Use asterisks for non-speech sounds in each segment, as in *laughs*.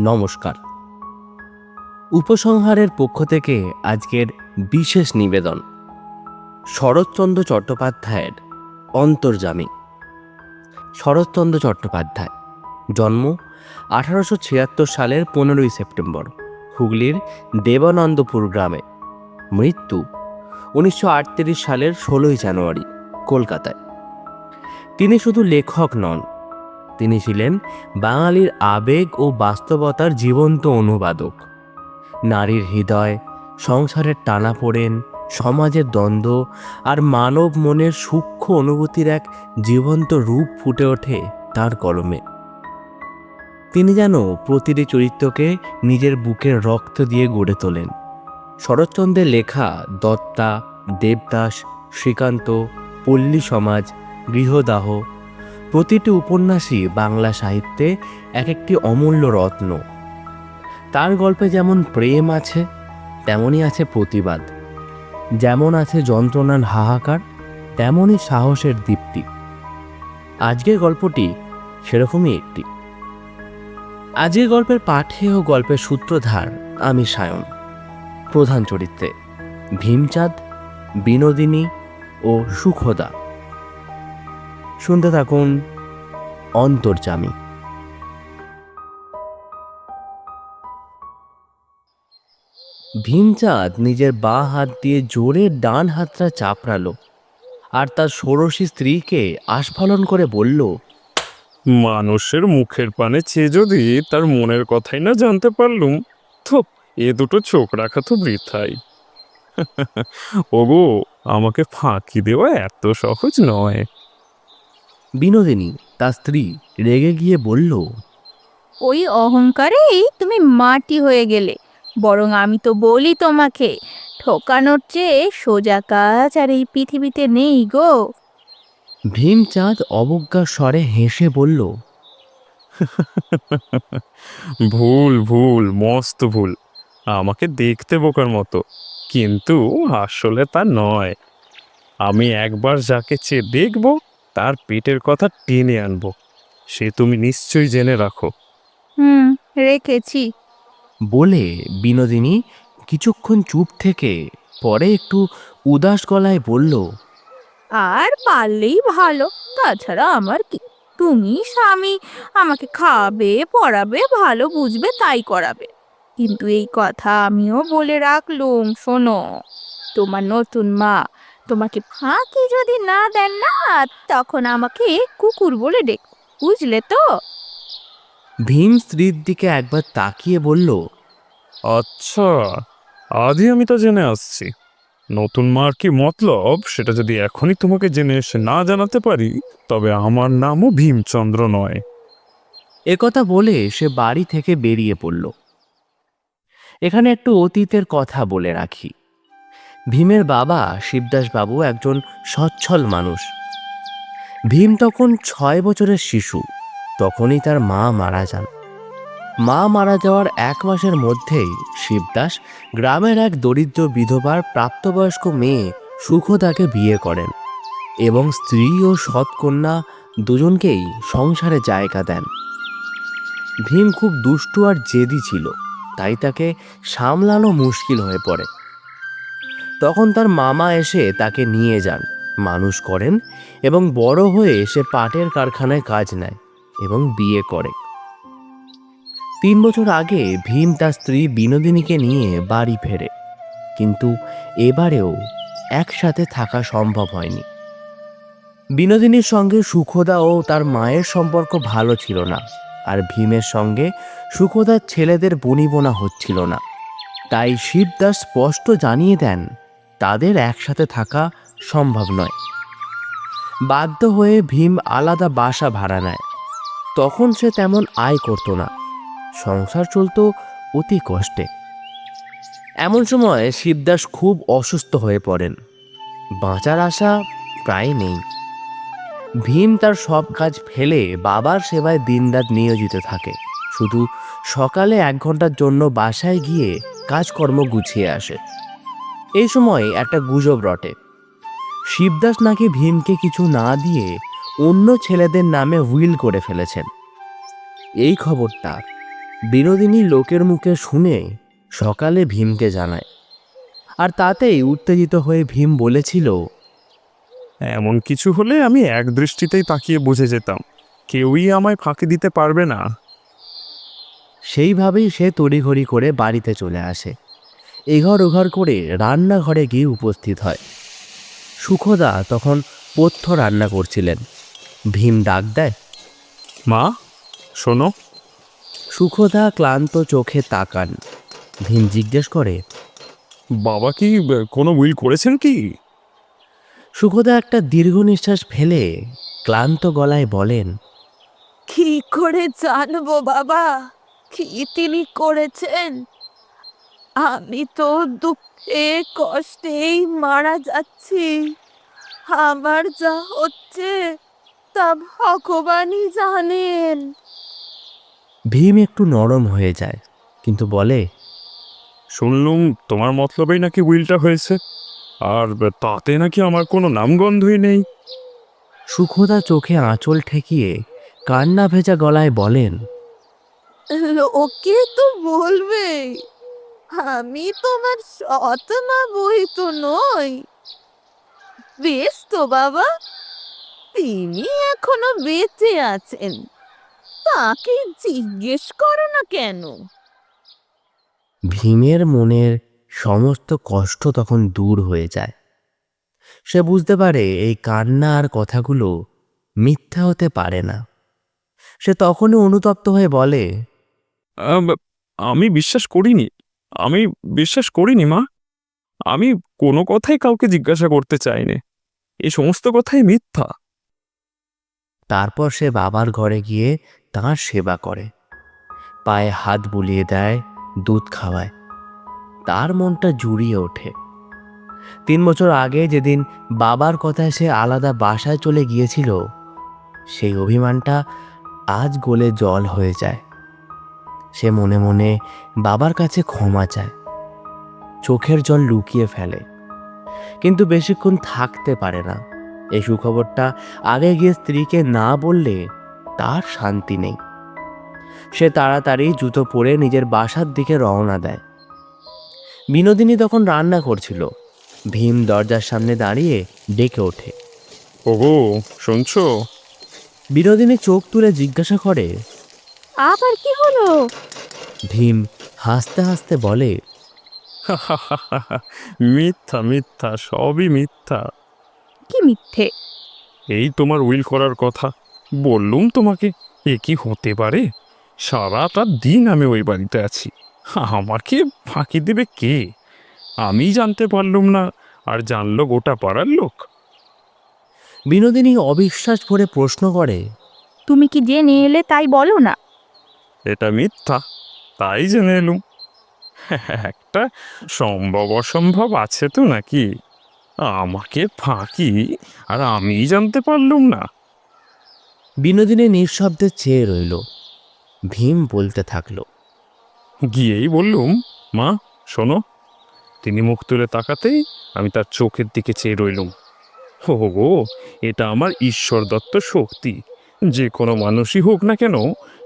নমস্কার। উপসংহারের পক্ষ থেকে আজকের বিশেষ নিবেদন, শরৎচন্দ্র চট্টোপাধ্যায়ের অন্তর্জামী শরৎচন্দ্র চট্টোপাধ্যায়, জন্ম আঠারোশো ছিয়াত্তর সালের পনেরোই সেপ্টেম্বর, হুগলির দেবানন্দপুর গ্রামে। মৃত্যু উনিশশো আটত্রিশ সালের ষোলোই জানুয়ারি, কলকাতায়। তিনি শুধু লেখক নন তিনি ছিলেন বাঙালির আবেগ ও বাস্তবতার জীবন্ত অনুবাদক। নারীর হৃদয়, সংসারের টানাপোড়েন সমাজের দ্বন্দ্ব আর মানব মনের সূক্ষ্ম অনুভূতির এক জীবন্ত রূপ ফুটে ওঠে তার কলমে। তিনি যেন প্রতিটি চরিত্রকে নিজের বুকের রক্ত দিয়ে গড়ে তোলেন। শরৎচন্দ্রের লেখা দত্তা, দেবদাস, শ্রীকান্ত, পল্লী সমাজ, গৃহদাহ প্রতিটি উপন্যাসই বাংলা সাহিত্যে এক একটি অমূল্য রত্ন। তার গল্পে যেমন প্রেম আছে, তেমনই আছে প্রতিবাদ। যেমন আছে যন্ত্রণার হাহাকার, তেমনই সাহসের দীপ্তি। আজকের গল্পটি সেরকমই একটি। আজকের গল্পের পাঠে ও গল্পের সূত্রধার আমি সায়ন। প্রধান চরিত্রে ভীমচাঁদ, বিনোদিনী ও সুখদা। শুনতে থাকুন অন্তর্জামী। ভীমচাঁদ নিজের বাঁ হাত দিয়ে জোরে ডান হাতটা চাপড়ালো আর তার ষোড়শী স্ত্রীকে আস্ফালন করে বলল, মানুষের মুখের পানে চেয়ে যদি তার মনের কথাই না জানতে পারলুম তো এ দুটো চোখ রাখা তো বৃথাই। *laughs* ওগো, আমাকে ফাঁকি দেওয়া এত সহজ নয়। বিনোদিনী তার স্ত্রী রেগে গিয়ে বলল ওই অহংকারেই তুমি মাটি হয়ে গেলে। বরং আমি তো বলি তোমাকে ঠকানোর চেয়ে সোজা কাজ আর এই পৃথিবীতে নেই গো। ভীমচাঁদ অবজ্ঞা স্বরে হেসে বলল ভুল ভুল মস্ত ভুল। আমাকে দেখতে বোকার মতো কিন্তু আসলে তা নয়। আমি একবার যাকে চেয়ে দেখব তার পেটের কথা টেনে আনব। সে তুমি নিশ্চয়ই জেনে রাখো। হুম রেখেছি। বলে বিনোদিনী কিছুক্ষণ চুপ থেকে পরে একটু উদাস গলায় বলল আর পারলেই ভালো তাছাড়া আমার কি? তুমি স্বামী আমাকে খাওয়াবে পড়াবে ভালো বুঝবে তাই করাবে। কিন্তু এই কথা আমিও বলে রাখলুম শোনো। তোমার নতুন মা তোমাকে ফাঁকি যদি না দেন না তখন আমাকে কুকুর বলে ডেক বুঝলে তো? ভীম স্ত্রীর দিকে একবার তাকিয়ে বলল আচ্ছা আজই আমি তো জেনে আসছি। নতুন মার কি মতলব? সেটা যদি এখনই তোমাকে জেনে এসে না জানাতে পারি তবে আমার নামও ভীমচন্দ্র নয়। একথা বলে সে বাড়ি থেকে বেরিয়ে পড়ল। এখানে একটু অতীতের কথা বলে রাখি। ভীমের বাবা শিবদাসবাবু একজন সচ্ছল মানুষ। ভীম তখন ছয় বছরের শিশু, তখনই তার মা মারা যান। মা মারা যাওয়ার এক মাসের মধ্যেই শিবদাস গ্রামের এক দরিদ্র বিধবার প্রাপ্তবয়স্ক মেয়ে সুখদাকে বিয়ে করেন এবং স্ত্রী ও সৎকন্যা দুজনকেই সংসারে জায়গা দেন। ভীম খুব দুষ্টু আর জেদি ছিল, তাই তাকে সামলানো মুশকিল হয়ে পড়ে। তখন তার মামা এসে তাকে নিয়ে যান। মানুষ করেন এবং বড় হয়ে সে পাটের কারখানায় কাজ নেয় এবং বিয়ে করে। তিন বছর আগে ভীম তার স্ত্রী বিনোদিনীকে নিয়ে বাড়ি ফেরে। কিন্তু এবারেও একসাথে থাকা সম্ভব হয়নি। বিনোদিনীর সঙ্গে সুখদা ও তার মায়ের সম্পর্ক ভালো ছিল না আর ভীমের সঙ্গে সুখদার ছেলেদের বনিবনা হচ্ছিল না। তাই শিবদাস স্পষ্ট জানিয়ে দেন তাদের একসাথে থাকা সম্ভব নয়। বাধ্য হয়ে ভীম আলাদা বাসা ভাড়া নেয়। তখন সে তেমন আয় করত না। সংসার চলতো অতি কষ্টে। এমন সময় শিবদাস খুব অসুস্থ হয়ে পড়েন। বাঁচার আশা প্রায় নেই। ভীম তার সব কাজ ফেলে বাবার সেবায় দিনরাত নিয়োজিত থাকে। শুধু সকালে এক ঘণ্টার জন্য বাসায় গিয়ে কাজকর্ম গুছিয়ে আসে। এই সময় একটা গুজব রটে। শিবদাস নাকি ভীমকে কিছু না দিয়ে অন্য ছেলেদের নামে হুইল করে ফেলেছেন। এই খবরটা বিনোদিনী লোকের মুখে শুনে সকালে ভীমকে জানায়। আর তাতেই উত্তেজিত হয়ে ভীম বলেছিল এমন কিছু হলে আমি এক দৃষ্টিতেই তাকিয়ে বুঝে যেতাম। কেউই আমায় ফাঁকি দিতে পারবে না। সেইভাবেই সে তড়িঘড়ি করে বাড়িতে চলে আসে। এঘর ওঘর করে রান্নাঘরে গিয়ে উপস্থিত হয়। সুখদা তখন পথ্য রান্না করছিলেন। ভীম ডাক দেয় মা শোনো। সুখদা ক্লান্ত চোখে তাকান। ভীম জিজ্ঞেস করে বাবা কি কোনো উইল করেছেন কি? সুখদা একটা দীর্ঘ নিঃশ্বাস ফেলে ক্লান্ত গলায় বলেন কি করে জানব বাবা? কি তিনি করেছেন? আমি তো দুঃখে কষ্টেই মারা যাচ্ছি। আমার যা হচ্ছে তা ভগবানই জানেন। ভীম একটু নরম হয়ে যায় কিন্তু বলে শুনলুম তোমার মতলবেই নাকি উইলটা হয়েছে আর তাতে নাকি আমার কোনো নামগন্ধই নেই। সুখদা চোখে আঁচল ঠেকিয়ে কান্না ভেজা গলায় বলেন লোকে তো বলবে আমি তোমার সৎ মা বই তো নই। বেশ তো বাবা। তিনি এখনও বেঁচে আছেন। তাকে জিজ্ঞেস করো না কেন? ভীমের মনের সমস্ত কষ্ট তখন দূর হয়ে যায়। সে বুঝতে পারে এই কান্না আর কথাগুলো মিথ্যা হতে পারে না। সে তখনই অনুতপ্ত হয়ে বলে আমি বিশ্বাস করিনি। আমি বিশ্বাস করিনি, মা। আমি কোনো কথাই কাউকে জিজ্ঞাসা করতে চাইনি। এই সমস্ত কথাই মিথ্যা। তারপর সে বাবার ঘরে গিয়ে তাঁর সেবা করে। পায়ে হাত বুলিয়ে দেয়, দুধ খাওয়ায়। তার মনটা জুড়িয়ে ওঠে। তিন বছর আগে যেদিন বাবার কথায় সে আলাদা বাসায় চলে গিয়েছিল, সেই অভিমানটা আজ গোলে জল হয়ে যায়। সে মনে মনে বাবার কাছে ক্ষমা চায়। চোখের জল লুকিয়ে ফেলে। কিন্তু বেশিক্ষণ থাকতে পারে না। এই সুখবরটা আগে গিয়ে স্ত্রীকে না বললে তার শান্তি নেই। সে তাড়াতাড়ি জুতো পরে নিজের বাসার দিকে রওনা দেয়। বিনোদিনী তখন রান্না করছিল। ভীম দরজার সামনে দাঁড়িয়ে ডেকে ওঠে। ওগো শুনছো? বিনোদিনী চোখ তুলে জিজ্ঞাসা করে আবার কি হলো? ভীম হাসতে হাসতে বলে *laughs* মিথ্যা মিথ্যা সবই মিথ্যা। কি মিথ্যে? এই তোমার উইল করার কথা। বললুম তোমাকে এ কি হতে পারে? সারাটা দিন আমি ওই বাড়িতে আছি। আমাকে ফাঁকি দেবে কে? আমি জানতে পারলুম না আর জানলো গোটা পাড়ার লোক। বিনোদিনী অবিশ্বাস ভরে প্রশ্ন করে তুমি কি জেনে এলে তাই বলো না? এটা মিথ্যা তাই জেনে এলুম। *laughs* একটা সম্ভব অসম্ভব আছে তো নাকি? আমাকে ফাঁকি আর আমিই জানতে পারলুম না। বিনোদিনী নিঃশব্দে চেয়ে রইল। ভীম বলতে থাকল গিয়েই বললুম মা শোনো তিনি মুখ তুলে তাকাতেই আমি তার চোখের দিকে চেয়ে রইলুম। ও এটা আমার ঈশ্বর দত্ত শক্তি। যে কোনো মানুষই হোক না কেন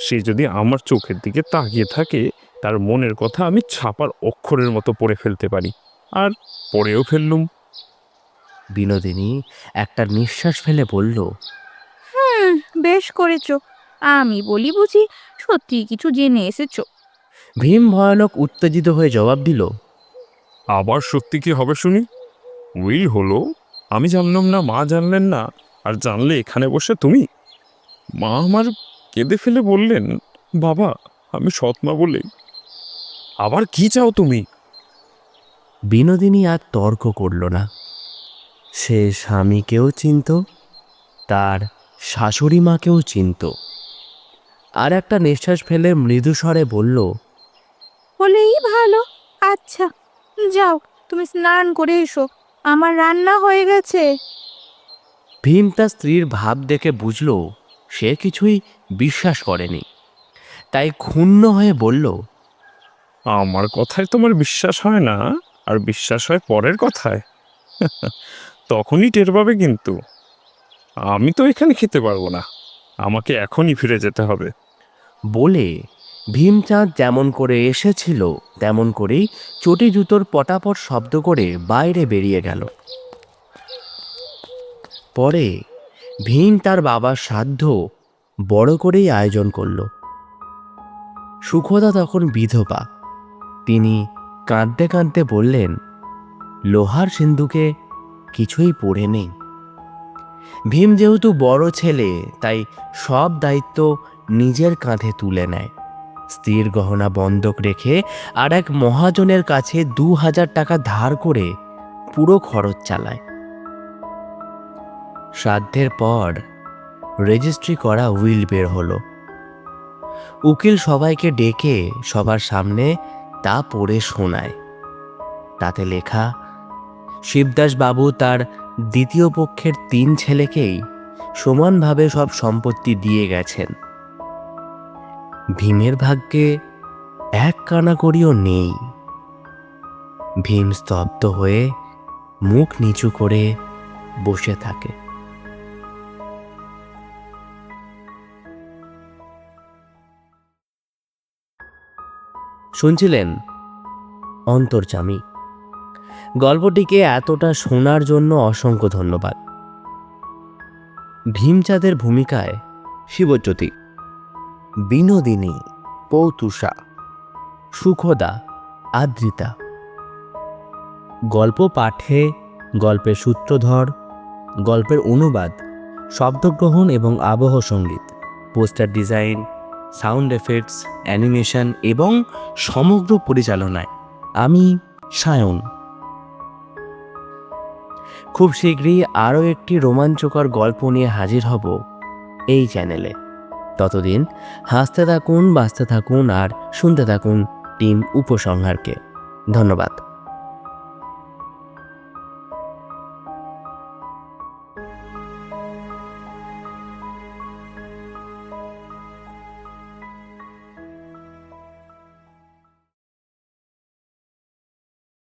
সে যদি আমার চোখের দিকে তাকিয়ে থাকে তার মনের কথা আমি ছাপার অক্ষরের মতো পড়ে ফেলতে পারি। আর পড়েও ফেললুম। বিনোদিনী একটা নিঃশ্বাস ফেলে বলল হুম বেশ করেছ। আমি বলি বুঝি সত্যি কিছু জেনে এসেছ। ভীম ভয়ানক উত্তেজিত হয়ে জবাব দিল আবার সত্যি কি হবে শুনি? উইল হলো আমি জানলাম না মা জানলেন না আর জানলে এখানে বসে তুমি? মা আমার কেঁদে ফেলে বললেন বাবা আমি সৎমা বলে আবার কি চাও তুমি? বিনোদিনী আর তর্ক করল না। সে স্বামীকেও চিনত তার শাশুড়ি মাকেও চিনত। আর একটা নিঃশ্বাস ফেলে মৃদুস্বরে বলল হলেই ভালো। আচ্ছা যাও তুমি স্নান করে এসো। আমার রান্না হয়ে গেছে। ভীম তার স্ত্রীর ভাব দেখে বুঝল সে কিছুই বিশ্বাস করেনি। তাই ক্ষুণ্ণ হয়ে বলল আমার কথায় তোমার বিশ্বাস হয় না আর বিশ্বাস হয় পরের কথায়। *laughs* তখনই টের পাবে কিন্তু। আমি তো এখানে খেতে পারব না আমাকে এখনই ফিরে যেতে হবে। বলে ভীমচাঁদ যেমন করে এসেছিল তেমন করেই চটি জুতোর পটাপট শব্দ করে বাইরে বেরিয়ে গেল। পরে ভীম তার বাবার সাধ্য বড় করেই আয়োজন করল। সুখদা তখন বিধবা। তিনি কাঁদতে কাঁদতে বললেন, লোহার সিন্ধুকে কিছুই পড়ে নেই। ভীম যেহেতু বড় ছেলে, তাই সব দায়িত্ব নিজের কাঁধে তুলে নেয়। স্ত্রীর গহনা বন্ধক রেখে আর এক মহাজনের কাছে দু হাজার টাকা ধার করে পুরো খরচ চালায়। শ্রাদ্ধের পর রেজিস্ট্রি করা উইল বের হলো। উকিল সবাইকে ডেকে সবার সামনে তা পড়ে শোনায়। তাতে লেখা, শিবদাস বাবু তার দ্বিতীয় পক্ষের তিন ছেলেকেই সমানভাবে সব সম্পত্তি দিয়ে গেছেন। ভীমের ভাগ্যে এক কানাকড়িও নেই। ভীম স্তব্ধ হয়ে মুখ নিচু করে বসে থাকে। শুনছিলেন? অন্তর্জামী গল্পটিকে এতটা শোনার জন্য অসংখ্য ধন্যবাদ। ভীমচাঁদের ভূমিকায় শিবজ্যোতি। বিনোদিনী পৌতুষা সুখদা আদ্রিতা। গল্প পাঠে গল্পের সূত্রধর গল্পের অনুবাদ শব্দগ্রহণ এবং আবহ সংগীত poster design sound effects, animation এবং সমগ্র পরিচালনায়। আমি সায়ন। খুব শীঘ্রই আরও একটি রোমাঞ্চকর গল্প নিয়ে হাজির হব এই চ্যানেলে। ততদিন হাসতে থাকুন, বাঁচতে থাকুন আর শুনতে থাকুন টিম উপসংহারকে। ধন্যবাদ।